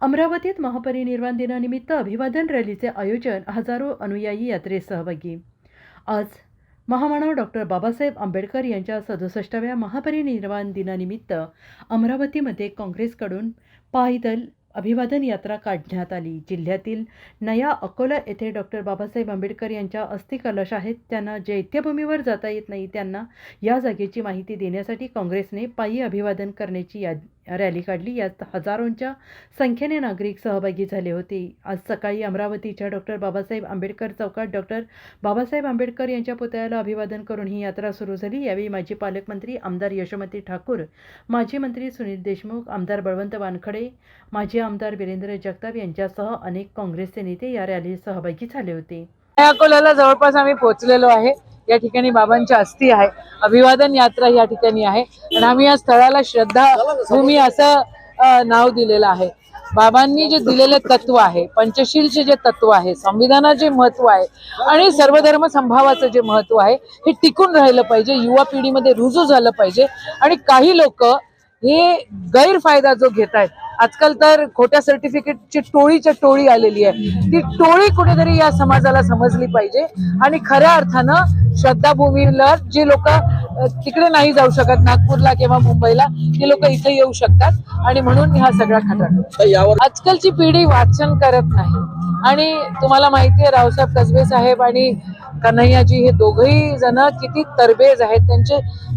अमरावतीत महापरिनिर्वाण दिनानिमित्त अभिवादन रॅलीचे आयोजन हजारो अनुयायी यात्रेत सहभागी. आज महामानव डॉक्टर बाबासाहेब आंबेडकर यांच्या सदुसष्टाव्या महापरिनिर्वाण दिनानिमित्त अमरावतीमध्ये काँग्रेसकडून पायदल अभिवादन यात्रा काढण्यात आली. जिल्ह्यातील नया अकोला येथे डॉक्टर बाबासाहेब आंबेडकर यांच्या अस्थिकलश आहेत. त्यांना जैत्यभूमीवर जाता येत नाही. त्यांना या जागेची माहिती देण्यासाठी काँग्रेसने पायी अभिवादन करण्याची याद रॅली काढली. यात हजारोंच्या संख्येने नागरिक सहभागी झाले होते. आज सकाळी अमरावतीच्या डॉक्टर बाबासाहेब आंबेडकर चौकात डॉक्टर बाबासाहेब आंबेडकर यांच्या पुतळ्याला अभिवादन करून ही यात्रा सुरू झाली. यावेळी माजी पालकमंत्री आमदार यशोमती ठाकूर माजी मंत्री सुनील देशमुख आमदार बळवंत वानखडे माजी आमदार वीरेंद्र जगताप यांच्यासह अनेक काँग्रेसचे नेते या रॅलीत सहभागी झाले होते. अकोल्याला जवळपास आम्ही पोहोचलेलो आहे. या ठिकाणी बाबांची अस्थी आहे. अभिवादन यात्रा या ठिकाणी आहे. आणि आम्ही या स्थळाला श्रद्धा भूमी असं नाव दिलेलं आहे. बाबांनी जे दिलेले तत्व आहे पंचशीलचे जे तत्व आहे संविधानाचे महत्त्व आहे आणि सर्वधर्म संभावाचं जे महत्त्व आहे हे टिकून राहिलं पाहिजे युवा पिढीमध्ये रुजू झालं पाहिजे. आणि काही लोक हे गैरफायदा जो घेत आहेत आजकाल तर खोट्या सर्टिफिकेटची टोळीच्या टोळी आलेली आहे. ती टोळी कुठेतरी या समाजाला समजली पाहिजे आणि खऱ्या अर्थानं श्रद्धाभूमीला जे लोक तिकडे नाही जाऊ शकत नागपूरला किंवा मुंबईला ते लोक इथे येऊ शकतात. आणि म्हणून हा सगळा खटाटोप आजकालची पिढी वाचन करत नाही. आणि तुम्हाला माहितीये रावसाहेब कसबे साहेब आणि कन्हैयाजी हे दोघही जण किती तरबेज आहेत. त्यांचे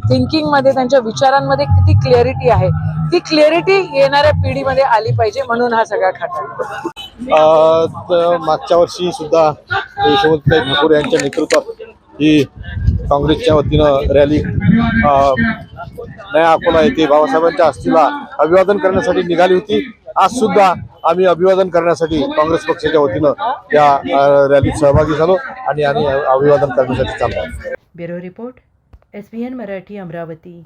थिंकिंगमध्ये त्यांच्या विचारांमध्ये किती क्लिअरिटी आहे. ती क्लिअरिटी येणाऱ्या पिढीमध्ये आली पाहिजे म्हणून हा सगळा त- मागच्या वर्षी सुद्धा यशवंतभाई ठाकूर यांच्या नेतृत्वात ही काँग्रेसच्या वतीनं रॅली नया अकोला येथे बाबासाहेबांच्या अस्थीला अभिवादन करण्यासाठी निघाली होती. आज सुद्धा आम्ही अभिवादन करण्यासाठी काँग्रेस पक्षाच्या वतीनं या रॅलीत सहभागी झालो आणि आम्ही अभिवादन करण्यासाठी चाललो bureau report S N Marathi Amravati.